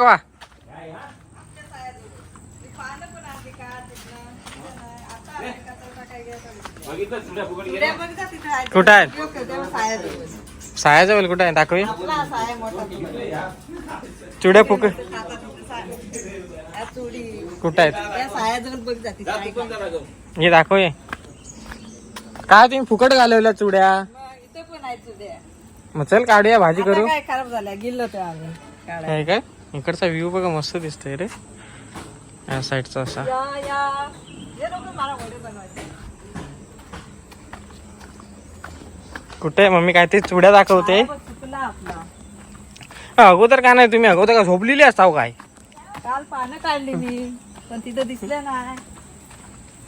वा. कुठं आहेत सायाजवळ कुठं आहे? दाखवी. चुड्या फुक कुठं आहेत? हे दाखव. काय तुम्ही फुकट घालवल्या चुड्या? मग चल काढूया भाजी करू. खराब झाल्या गेलो काय? इकडचा व्ह्यू बघा मस्त दिसतोय रे. या साईडचा असा. कुठे मम्मी काय ते चुड्या दाखवते? अगोदर का नाही तुम्ही? अगोदर का झोपलेली असताव काय? काल पानं काढली मी पण तिथं दिसलं नाही.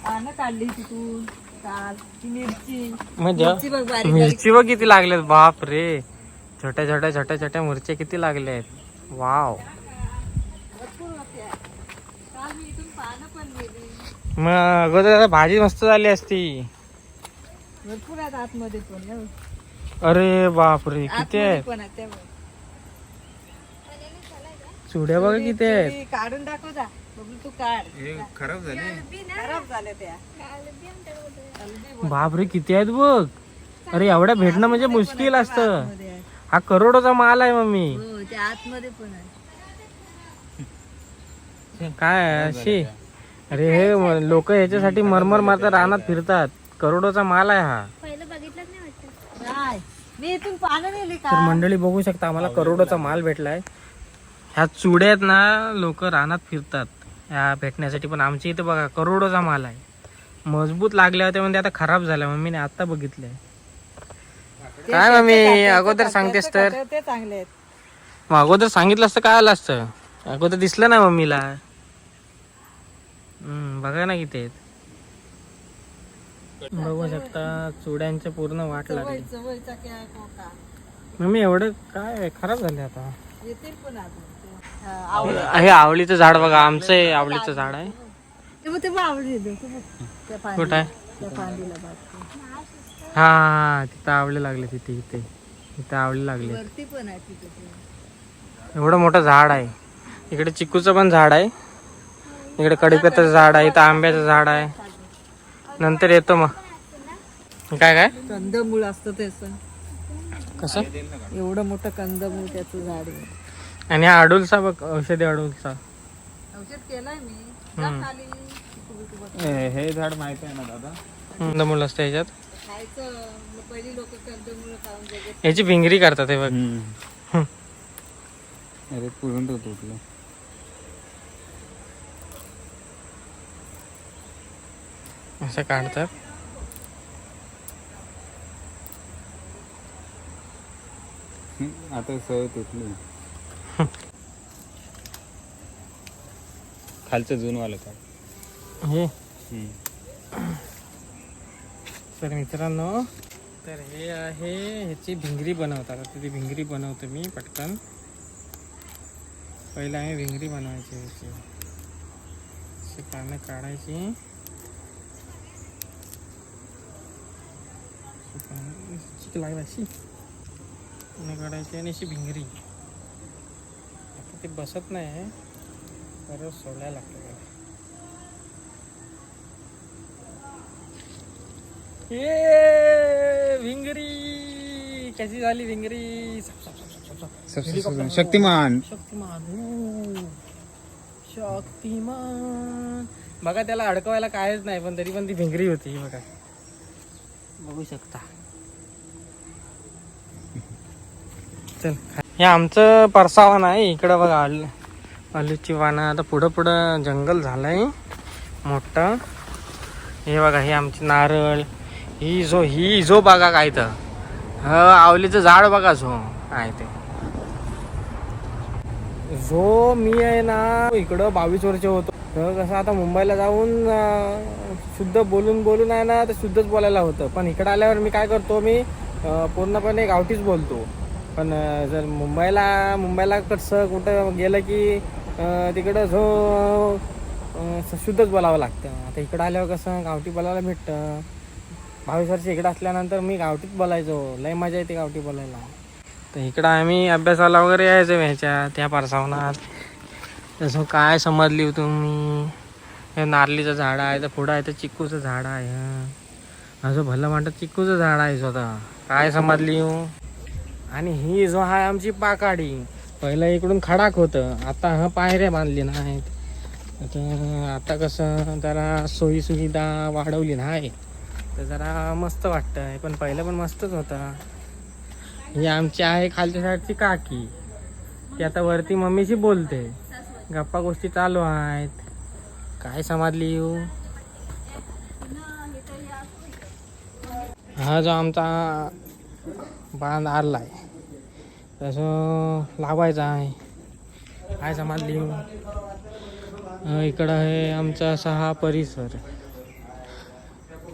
पानं काढली तिथून काल. ती मिरची. म्हणजे? मिरची बघ बारीक मिरची बघ किती लागल्यात. बाप रे छोट्या छोट्या छोट्या छोट्या मिरच्या किती लागल्या आहेत वाव. भरपूर होत्या काल मी इथून पानं पण नेली मग अगोदर आता भाजी मस्त झाली असती. भरपूर आहेत आतमध्ये पण. अरे बाप रे किती आतमध्ये आहेत? पण आहेत त्या बघ. चुड्या बघा किती आहेत. ती काढून दाखव जा. बघू तू काढ. खराब झाले. खराब झाल्या त्या. बाप रे किती आहेत बघ. अरे एवढ्या भेटणं म्हणजे मुश्किल असतं. आहे. हा करोडोचा माल आहे मम्मी. हो आतमध्ये पण आहे. काय आहे अशी अरे हे लोक ह्याच्यासाठी मरमर मारतात रानात फिरतात. करोडोचा माल आहे हा. नाही मी इथून पानं नेली तर का मंडळी बघू शकता आम्हाला करोडोचा माल भेटलाय. ह्या चुड्या आहेत ना लोक रानात फिरतात. ह्या भेटण्यासाठी पण आमच्या इथे बघा करोडोचा माल आहे. मजबूत लागल्या होत्या म्हणजे आता खराब झाल्या मम्मीने आता बघितलंय. काय मम्मी अगोदर सांगतेस तर. ते चांगले आहेत. मग अगोदर सांगितलं असतं काय आलं असतं? अगोदर दिसलं ना मम्मीला. हम्म, बघा ना किती आहेत. बघू शकता चुड्यांच्या पूर्ण वाट लागली. क्या कोका मम्मी एवढं काय खराब झाले आता. येतील पण अजून ते. हा, आवळी हे आवळीचं झाड बघा आमचं हे आवळीचं झाड आहे. ते ते. त्या कुठं आहे? त्या फांदीला बाजू. हा हा, तिथं लागले तिथे इथे. इथं आवळे लागले. वरती पण आहे तिथे ते. एवढं मोठं झाड आहे. इकडे चिकूचं पण झाड आहे. इकडे कडीपत्ताचं झाड आहे इथं आंब्याचं झाड आहे. नंतर येतो मग. काय काय? कंदमूळ असतं त्याच कसं? एवढं मोठं कंदमूळ त्याचं झाड आहे. आणि हा अडुलचा बघ औषधी अडुलचा औषध केलंय मी. जा हम्म. खाली. हे झाड माहिती आहे ना दादा? कंदमूल असतं याच्यात खायचं मग पहिली लोक कंदमूळ खाऊन जगत याची भिंगरी करतात हे बघ. अरे पूर्ण तो तुटलं असं काढतात. हम्म, आता सवय तुटली. खालचं जून वालं का हे. तर मित्रांनो तर हे आहे ह्याची भिंगरी बनवतात. आता ती भिंगरी बनवतो मी पटकन. पहिला आम्ही भिंगरी बनवायची ह्याची. अशी पानं काढायची. अशी पानं- काढायची आणि अशी भिंगरी. आता ते बसत नाही परत सोडायला लागतं. ये भिंगरी कशी झाली भिंगरी सप, सप, सप, सप, सप, सप. शक्तिमान. शक्तिमान हो. शक्तिमान. बघा त्याला अडकवायला कायच नाही पण तरी पण ती भिंगरी होती ही बघा. बघू शकता. चल हे आमचं परसावन आहे इकडं बघा आलू आलूची वाणं आता पुढं पुढं जंगल झालंय मोठं. हे बघा हे आमची नारळ ही जो ही जो बघा काय तर ह आवलीचं झाड बघा झो काय ते. जो मी आहे ना इकडं बावीस वर्ष होतो. तर कसं आता मुंबईला जाऊन शुद्ध बोलून बोलून आहे ना तर शुद्धच बोलायला होतं. पण इकडं आल्यावर मी काय करतो मी पूर्णपणे गावठीच बोलतो. पण जर मुंबईला मुंबईला कसं कुठं गेलं की तिकडं जो शुद्धच बोलावं लागतं. आता इकडं आल्यावर कसं गावठी बोलायला भेटतं. भावी वर्ष इकडं असल्यानंतर मी गावठीत बोलायचो. लय मजा येते गावठी बोलायला. तर इकडं आम्ही अभ्यासाला वगैरे यायचो ह्याच्या त्या पारसावनात. तसं काय समजली हो तुम्ही? हे नारलीचं झाड आहे तर पुढं आहे तर चिक्कूचं झाड आहे असं भलं म्हणतात चिक्कूचं झाड आहे स्वतः. काय समजली हो? आणि ही जो आहे आमची पाकाडी पहिलं इकडून खडाक होतं. आता हा पायऱ्या बांधली नाहीत. आता आता कसं जरा सोयीसुविधा वाढवली नाही. तर जरा मस्त वाटतं. पण पहिलं पण मस्तच होता. ही आमची आहे खालच्या साईडची काकी. ती आता वरती मम्मीशी बोलते. गप्पा गोष्टी चालू आहेत. काय समजली येऊ? हा जो आमचा बांध आलाय तसं लावायचा आहे. काय समजली येऊ? इकडं आहे आमचा असा हा परिसर.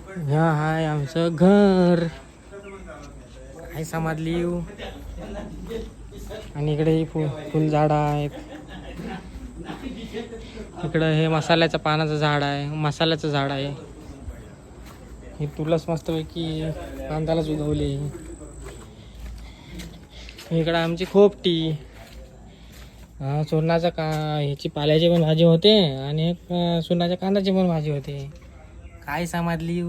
ह्या आहे आमचं घर. काय समजली हो आणि इकडे ही फुल फुलझाडं आहेत. इकडं हे मसाल्याचं पानाचं झाड आहे. मसाल्याचं झाड आहे. हे तुलाच मस्तपैकी कांदालाच उगवली. इकडं आमची खोपटी. हा सोनाचा का ह्याची पाल्याची पण भाजी होते आणि एक अं, सोनाच्या कांद्याची पण भाजी होते. काय समजली?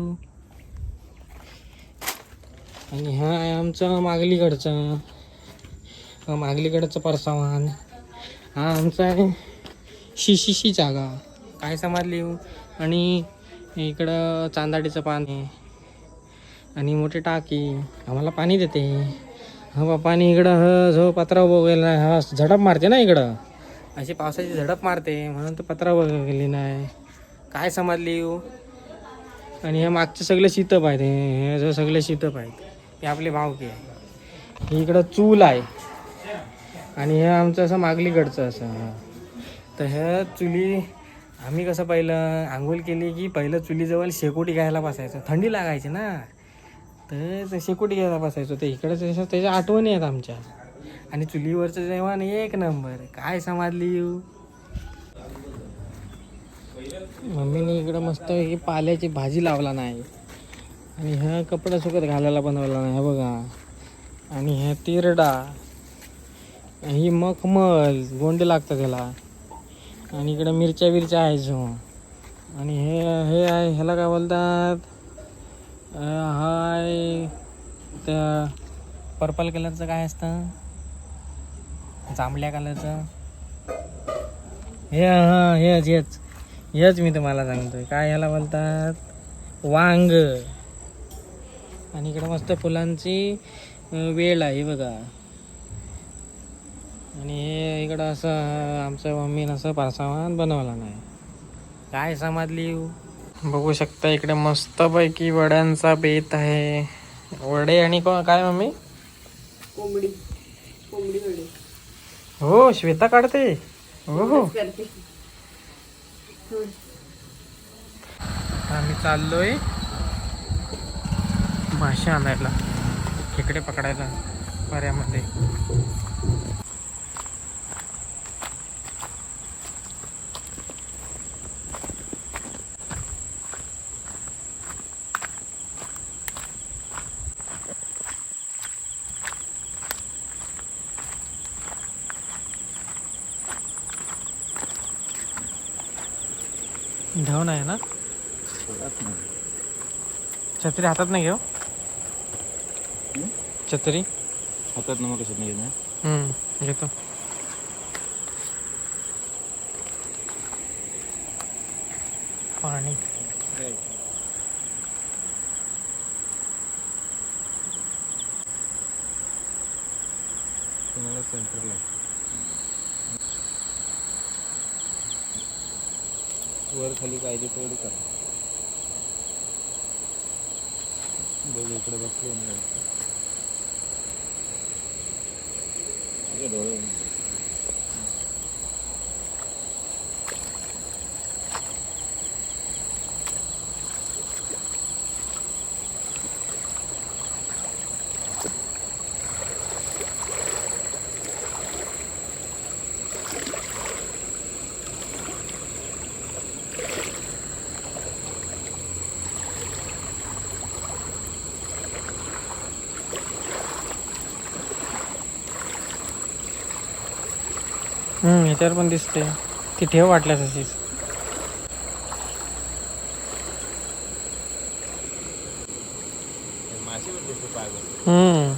आणि हा आहे आमचं मागलीकडचं. अं, मागलीकडचं परसावान. हा आमचा आहे शिशीशी जागा. काय समजली? आणि इकडं चांदाडीचं पाणी आणि मोठी टाकी आम्हाला पाणी देते. हा बा पाणी इकडं ह जो पत्रा वगैरे हा झडप मारते ना इकडं? अशी पावसाची झडप मारते. म्हणून तर पत्रा वगैरे नाही काय समजली? आणि हे मागचे सगळे शीतप आहेत. हे सगळे शीतप आहेत. हे आपले भावके आहे इकडं चूल आहे. आणि हे आमचं असं मागलीकडचं असं. तर ह्या चुली आम्ही कसं पहिलं आंघोळ केली की पहिलं चुलीजवळ शेकोटी घ्यायला बसायचं. थंडी लागायची ना. तर शेकोटी घ्यायला बसायचो. ते इकडं त्याच्या त्याच्या आठवणी आहेत आमच्या. आणि चुलीवरचं जेवण एक नंबर. काय समजली येऊ? मम्मीने इकडं मस्त ही पाल्याची भाजी लावला नाही. आणि ह्या कपडा सुकत घालायला बनवला नाही बघा. आणि ह्या तिरडा. ही मखमल गोंडे लागतं त्याला आणि इकडं मिरच्या बिरच्या आहे झो आणि हे हे आहे ह्याला काय बोलतात? हाय. त्या पर्पल कलरचं काय असतं? जांभळ्या कलरचं. हे हां हेच हेच. हेच मी तुम्हाला सांगतोय. काय ह्याला बोलतात? वांग. आणि इकडं मस्त फुलांची वेळ आहे बघा. आणि हे इकडं असं आमच्या मम्मीनं असं पारसावान बनवला नाही. काय समजली? बघू शकता इकडे मस्तपैकी वड्यांचा बेत आहे. वडे आणि को- काय मम्मी? कोंबडी. कोंबडी वडे. हो श्वेता काढते. हो हो. आम्ही चाललोय मासे आणायला. खेकडे पकडायला. पर्यामध्ये धावून आहे ना? छत्री हातात नाही घेऊ? छत्री? हातात नमक कसं नाही हम्म, घेतो. पाणी. वर खाली पाहिजे तेवढी करा. बघ इकडे बसले डोळे हम्म, ह्याच्यावर पण दिसते ती ठेव वाटल्यास अशीच. हम्म.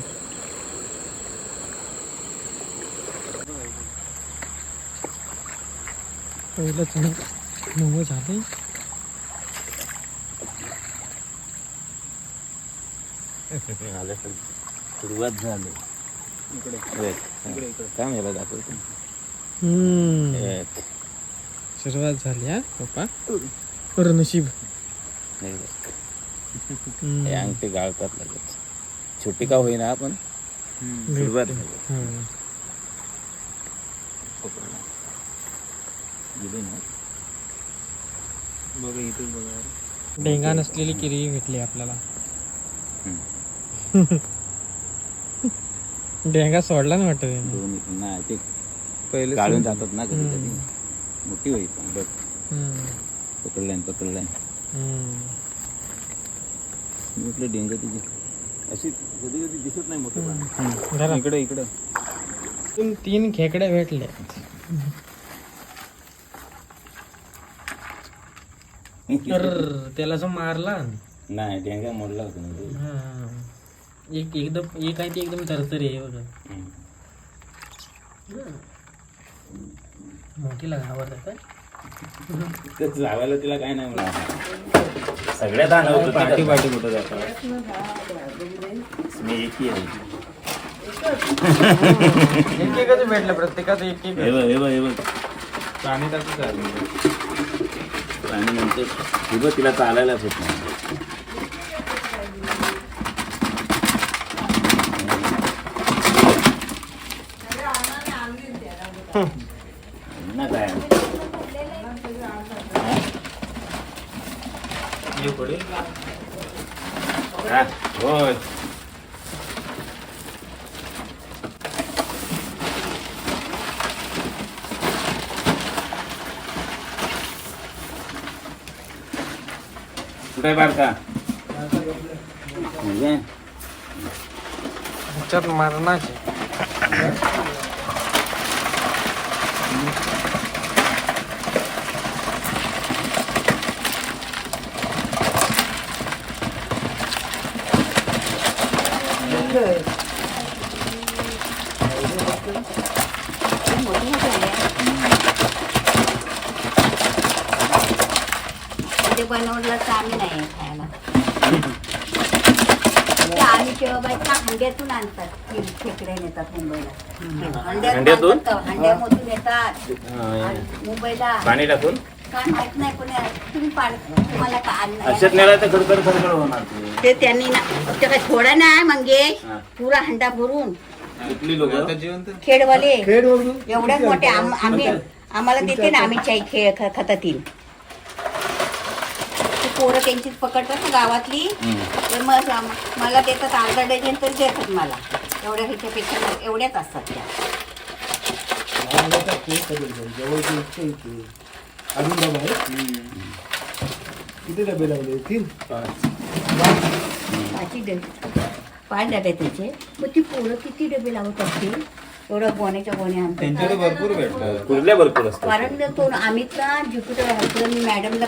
पहिलंच नवं झालंय. आलं तर सुरुवात झाली. इकडे. काय मला दाखवतो? एक. सुरुवात झाली हा पप्पा? बरं नशीब. हे अंगठी गाळतात लगेच. छोटी का होईना पण सुरुवात झाली हम्म. पकडला. गेली ना? बघा इथेच बघा. डेंगा नसलेली किरी भेटली आपल्याला. हम्म. डेंगा सोडला ना वाटत दोन नाही ते पहिले काढून जातात ना कधी कधी. मोठी होईल पण बघ. पकडल्यान पकडल्यान म्हटलं डेंगा तिची अशी कधी कधी दिसत नाही मोठे पण. इकडे इकडे. तीन खेकड्या भेटल्या अर्र, त्याला जो मारला. नाही डेंगा मोडला होता. एक एकदम एक आहे ती एकदम तरतरी आहे बघा. मोठीला घाबरतात जावायला तिला काय नाही म्हणा सगळ्यात आणलं होतं पाठी पाठी कुठं जातात? मी एकी आहे. एक एकच भेटलं प्रत्येकाचं एक एक हे बघ हे बघ हे बघ. पाणी टाकू चालेल पाणी नंतर हे बघ तिला चालायलाच होत नाही. ना काय हा, होय कुठे बारका म्हणजे ह्याच्यात मरणाचे ते बनवलं तर आम्ही नाही खायला ते आम्ही हंड्यातून आणतात. खेकडे नेतात मुंबईला. हंड्यातून? आणतात, हंड्यामधून येतात आणि मुंबईला पाणी टाकून काय माहीत नाही कोणी तुम्ही पाणी तुम्हाला का अशात नेला तर खडखड खडखड होणार ते. ते त्यांनी ना ते काय थोडं नाही हा. पुरा हंडा भरून. कुठली लोक? खेडवाले. एवढ्याच मोठे आम- आम्ही आम्हाला देते ना आम्ही चाई खेळ ख- खतातील. पोरं त्यांचीच पकडतात ना गावातली तर मग मला देतात अर्धा डझन तर देतात मला. एवढ्या ह्याच्यापेक्षा एवढ्याच असतात त्या. किती डबे लावले? तीन? पाचही डबे. पाच डबे त्याचे. मग ती पोरं किती डबे लावत असतील? एवढं गोण्याच्या गोण्या आणतात भरपूर भेटतात. कुर्ल्या भरपूर असतात? कारण तो अमितला ज्युपिटर राहतो मी मॅडमला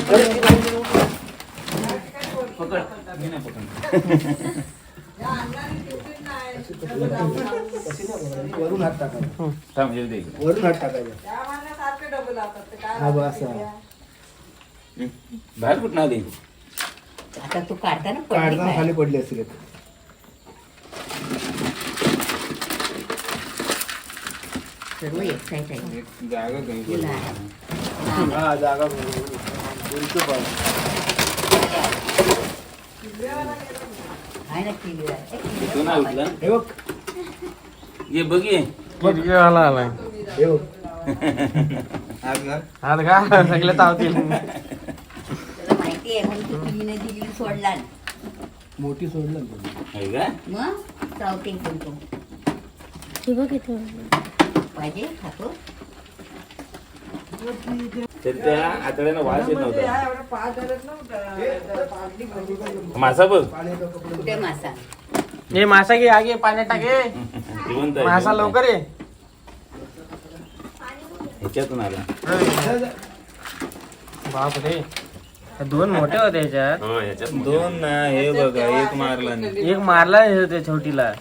वरून हात टाकायचा. थांब, येऊ दे. इकडे. वरून हात टाकायचा. हा बस. बाहेर कुठं आली? आता तू काढताना पडली काढताना? खाली पडले असतील एक. सर्व एक्साईट आहे जागा तिला. हा जागा तू नाही उठला हे बघ. ये बघ ये आला. आलाय हे बघ. हात का सगळे चावतील तुला माहिती आहे म्हणून तू सोडला मोठी सोडलं. ना. आहे का? मग चावते पण तो पाहिजे खातो त्या आतड्यानं वास येत नव्हता. मासा बघ. कुठे मासा? हे मासा घे आगे पाण्यात टाके मासा लवकर ये. ह्याच्यातून आला. बाप रे दोन मोठे होते ह्याच्यात. हो दोन ना हे बघा एक मारला नाही. एक मारला त्या छोटीला.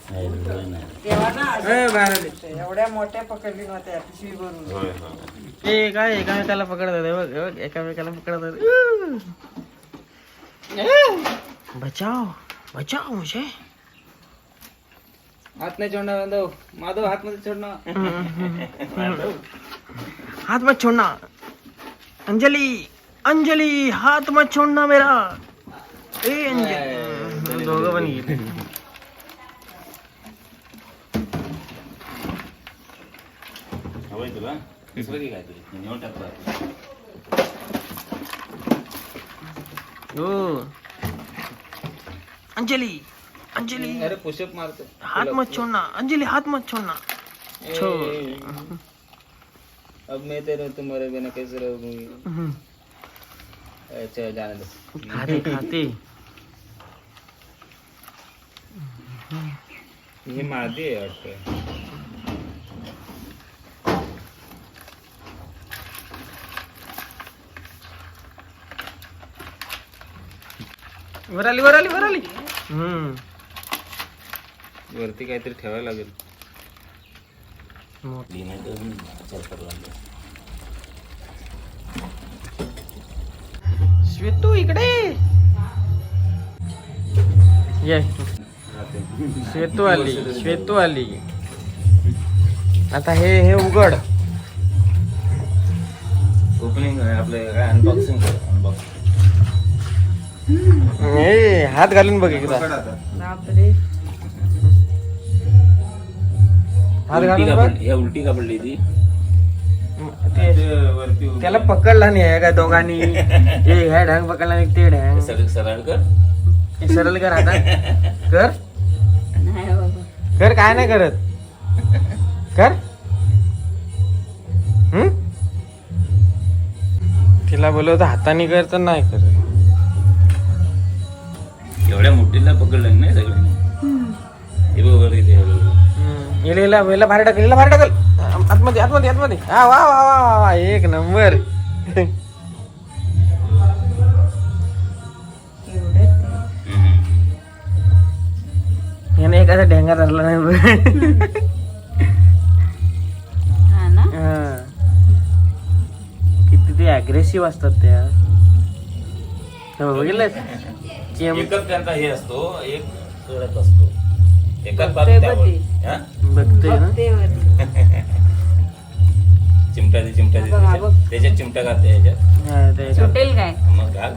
एवढ्या मोठ्या पकडली नव्हत्या पिशवी भरून. ए काय एकामेकाला पकडत होते बघ बघ एकामेकाला पकडत होते. बचाव बचाव मुझे. हात नाही छोडणार माधव. माधव हात मध्ये छोडणार. हाथ मत छोड़ना. अंजलि अंजलि हाथ मत छोड़ना मेरा. ए अंजलि. दोघं पण गेले तुला? काय तुझी हो अंजलि अंजलि अरे पुशअप मारतो हाथ मत छोड़ना अंजलि हाथ मत छोड़ना छोड़ अब मैं तेरे तुम्हारे बिना कैसे रहूंगी? अच्छा जाने दो। खाते खाते। ही आहे वाटतं वर आली वर आली वर आली हम्म. वरती काहीतरी ठेवायला लागेल. श्वेतू इकडे. ये. श्वेतू आली श्वेतू आली. आता हे हे उघड. ओपनिंग आपलं काय अनबॉक्सिंग अनबॉक्सिंग ए हात घालून बघ एकदा. हात उलटी घालून बघ. पडली या उलटी का पडली ती. ते-. त्याला पकडला नाही आहे का दोघांनी? हे ह्या ढंग पकडला नाही ते ढंग. सरळ सरळ कर. हे सरळ कर आता. कर. नाही बाबा. कर काय नाही करत. कर. हम्म? तिला बोलवतं हाताने कर तर नाही करत. हिला हिला बाहेर टाकल हिला बाहेर टाकल आत- आतमध्ये आतमध्ये आतमध्ये हा वा वा वा वा वा एक नंबर एवढे हम्म. याने एखादा ढेंगा धरला नाही बघ. हा ना हा. किती ते अग्रेसिव्ह असतात त्या हो, बघितलं चिम एकच त्यांचा हे असतो एक असतो. एकाच. हा? हा त्याच्यात. त्याच्यात चिमटा घालते ह्याच्यात ते- सुटेल काय? मग घाल.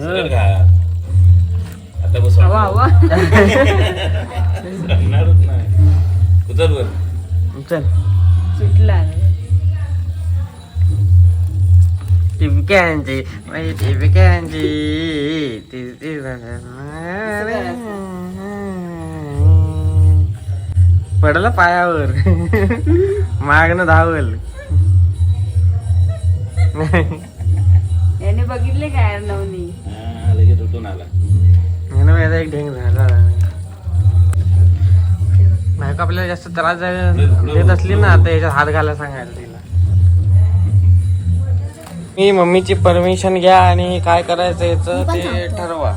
सरळ घाल. आता बस नाही. वर. चल. सुटला. टिपक्यांची माझी टिपक्यांची ती- पडलं पायावर. मागणं धावल. याने बघितले काय हा, लगेच उठून आला. यानं माझा एक ढेंग झाला. बायको आपल्याला जास्त त्रास देत असली ना आता याच्यात हात घालायला सांगायला तिला मी मम्मीची परमिशन घ्या आणि काय करायचं याचं ते ठरवा.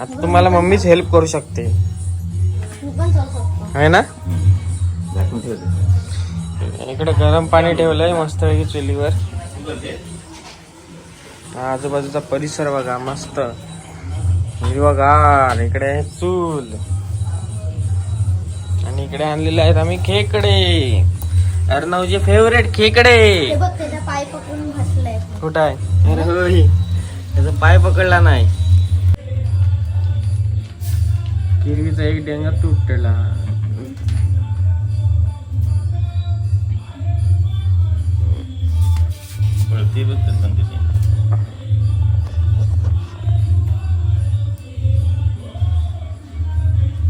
आता तुम्हाला मम्मीच हेल्प करू शकते. आहे ना? इकडे गरम पाणी ठेवलंय मस्त चुलीवर. आजूबाजूचा परिसर बघा मस्त. हिरवगार इकडे आहे चूल. आणि इकडे आणलेले आहेत आम्ही खेकडे. अर्णवचे फेवरेट खेकडे. कुठं आहे? अरे होय त्याचा पाय पकडला नाही. किरवीचा एक डेंगा तुटलेला पळते बघ तर पण कशी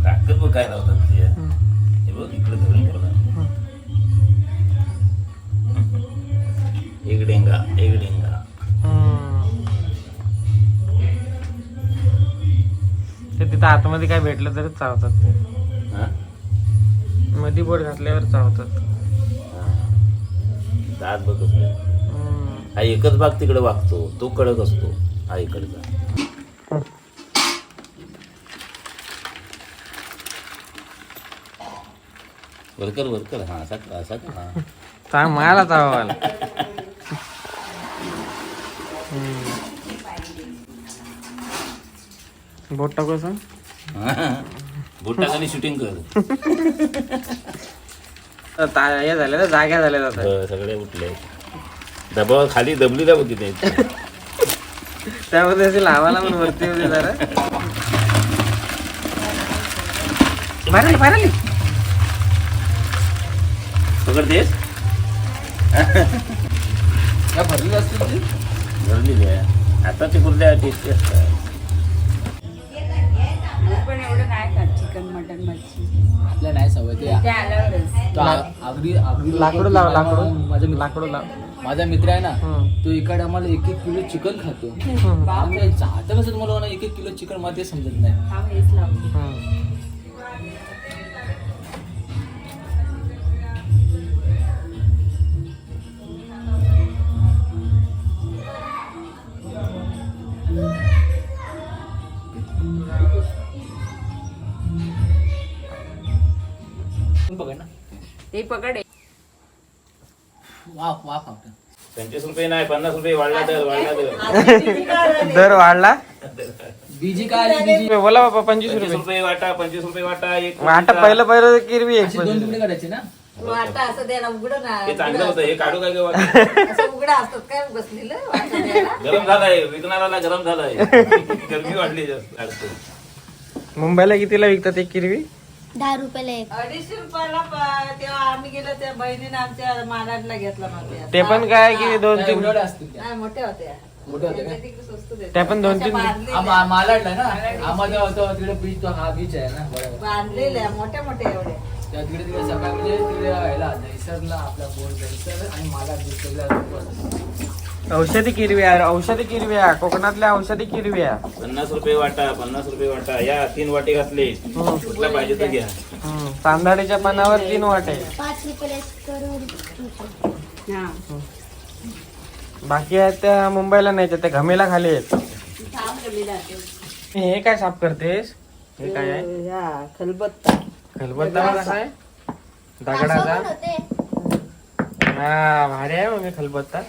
ताकद बघ काय लावतात ते. हे बघ इकडे धरून ठेवला. एक डेंगा एक डेंगा. ते तिथं आतमध्ये काय भेटलं तरी चावतात ते. हा? मध्ये बोट घातल्यावर चावतात हा. दात बघ कसले हम्म. हा एकच भाग तिकडे वागतो तो कडक असतो हा इकडचा. वरकर वरकर हा असा असा कर, हा मायला चावाल बोट टाकू असं बुटाखाली शूटिंग कर. ता- हे झाले ना जाग्या झाल्या जातात सगळे उठले. दबाव खाली दबली दाबो तिथे. त्यामध्ये असे लावायला पण वरती होते जरा. बाहेर आली. पकडतेस? या भरलेली असतील ती धरलेली आहे. आता ते कुर्ल्या टेस्टी असतात? पण एवढं नाही खात चिकन मटन मच्छी. आपल्या नाही सवय ते. ते आल्यावरच. तो आ- आगरी आगरी लाकडं लाव लाकडं. माझा मित्र लाकडं लाव. माझा मित्र आहे ना. तो इकडे आम्हाला एक एक किलो चिकन खातो. आम्ही जातं कसं मला म्हणा एक एक किलो चिकन मला ते समजत नाही. हा हेच लावतो. हम्म. पण बघा ना. ते पकड. वाफ वाफ आवडतं पंचवीस रुपये नाही पन्नास रुपये वाढला तर वाढला तर. दर वाढला? बीजी काय आली बीजी? बोला बाबा पंचवीस पंचवीस रुपये. रुपये वाटा पंचवीस रुपये वाटा एक वाटा. पहिलं पहिलं किरवी एक अशी दोन तुकडे काढायचे ना? वाटा असं द्यायला उघडं ना हे चांगलं होतं हे काढू काय गं वाटा? असं उघडं असतात काय बसलेलं? वाटा द्यायला गरम झालाय विकणाराला गरम झालाय. गरमी वाढली जास्त जास्त. मुंबईला कितीला विकतात एक किरवी? दहा रुपयाला एक. अडीचशे रुपयाला प- तेव्हा आम्ही गेलो त्या बहिणीने आमच्या मालाडला घेतला ते. पण काय की दोन तीन एवढ्या असतील त्या. नाही मोठ्या होत्या. मोठ्या होत्या त्यांच्या का? तिकडे स्वस्त देतात. त्या पण दोन तीन बांधलेल्या. मालाडला ना? आम्हाला होतो तिकडे बीच तो हा बीच आहे ना बरोबर. बांधलेल्या मोठ्या मोठ्या एवढ्या. त्या तिकडे तिकडे सकाळ म्हणजे तिकडे ह्याला दहिसरला आपला बोर दहिसर आणि मालाड बीच औषधी किरव्या औषधी किरव्या कोकणातल्या औषधी किरव्या पन्नास रुपये वाटा पन्नास रुपये वाटा. या तीन वाटे घातले. कुठला पाहिजे तर घ्या. हम्म. तांदळाच्या पानावर तीन वाटे. पाच हा. बाकी आहेत त्या मुंबईला नाही त्या घमेला खाली आहेत. हे काय साफ करतेस? हे काय आहे? खलबत्ता. खलबत्ता कसा आहे दगडाचा. होते. हा भारी आहे मग खलबत्ता.